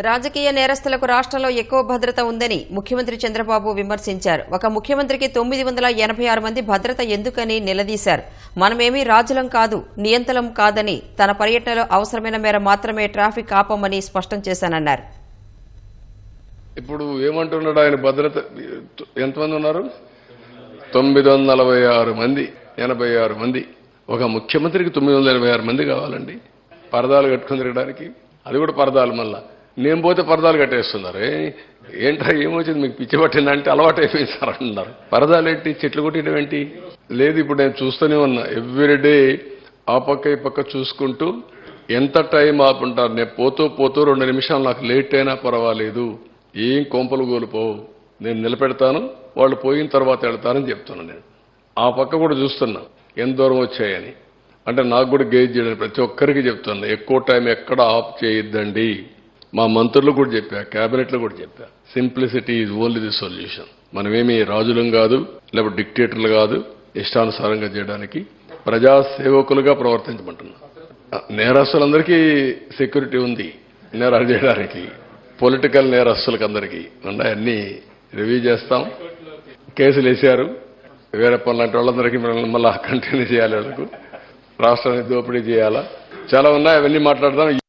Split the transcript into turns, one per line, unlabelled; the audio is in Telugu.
రాజకీయ నేరస్తులకు రాష్ట్రంలో ఎక్కువ భద్రత ఉందని ముఖ్యమంత్రి చంద్రబాబు విమర్శించారు. ఒక ముఖ్యమంత్రికి తొమ్మిది వందల ఎనభై ఆరు మంది భద్రత ఎందుకని నిలదీశారు. మనమేమీ రాజులం కాదు నియంతలం కాదని తన పర్యటనలో అవసరమైన మేర మాత్రమే ట్రాఫిక్ ఆపమని స్పష్టం చేశానన్నారు.
ఇప్పుడు ఏమంటున్నాడు ఆయన భద్రత? ఎంతమంది ఉన్నారు? తొమ్మిది వందల నలభై ఆరు మంది ఎనభై ఆరు మంది. ఒక ముఖ్యమంత్రికి తొమ్మిది వందల ఎనభై ఆరు మంది కావాలండి. పరదాలు కట్టుకుని తిరగడానికి. అది కూడా పరదాలు మళ్ళా. నేను పోతే పరదాలు కట్టేస్తున్నారు. ఏ, ఏంట్రా ఏమొచ్చింది? మీకు పిచ్చి పట్టిందంటే అలవాటు అయిపోయింది సార్ అంటున్నారు పరదాలు ఏంటి చెట్లు కొట్టడం ఏంటి? లేదు ఇప్పుడు నేను చూస్తూనే ఉన్నా. ఎవ్రీడే ఆ పక్క ఈ పక్క చూసుకుంటూ ఎంత టైం ఆపుంటారు? నేను పోతూ పోతూ రెండు నిమిషాలు నాకు లేట్ అయినా పర్వాలేదు. ఏం కొంపలు కోల్పోవు. నేను నిలబెడతాను. వాళ్ళు పోయిన తర్వాత వెళ్తానని చెప్తున్నాను నేను. ఆ పక్క కూడా చూస్తున్నా. ఎంత దూరం వచ్చాయని. అంటే నాకు కూడా గేజ్ చేయడం ప్రతి ఒక్కరికి చెప్తున్నా. ఎక్కువ టైం ఎక్కడ ఆఫ్ చేయొద్దండి. మా మంత్రులు కూడా చెప్పా క్యాబినెట్లో కూడా చెప్పా. Simplicity is only the solution మనమేమి రాజులం కాదు లేకపోతే డిక్టేటర్లు కాదు ఇష్టానుసారంగా చేయడానికి ప్రజా సేవకులుగా ప్రవర్తించమంటున్నాం నేరస్తులందరికీ సెక్యూరిటీ ఉంది నేరాలు చేయడానికి. పొలిటికల్ నేరస్తులకు అందరికీ ఉన్నాయన్నీ రివ్యూ చేస్తాం. కేసులు వేశారు. వేరే పనులు వాళ్ళందరికీ మనం మళ్ళా కంటిన్యూ చేయాలి వాళ్ళకు. రాష్ట్రాన్ని దోపిడీ చేయాలా? చాలా ఉన్నాయి అవన్నీ మాట్లాడదాం.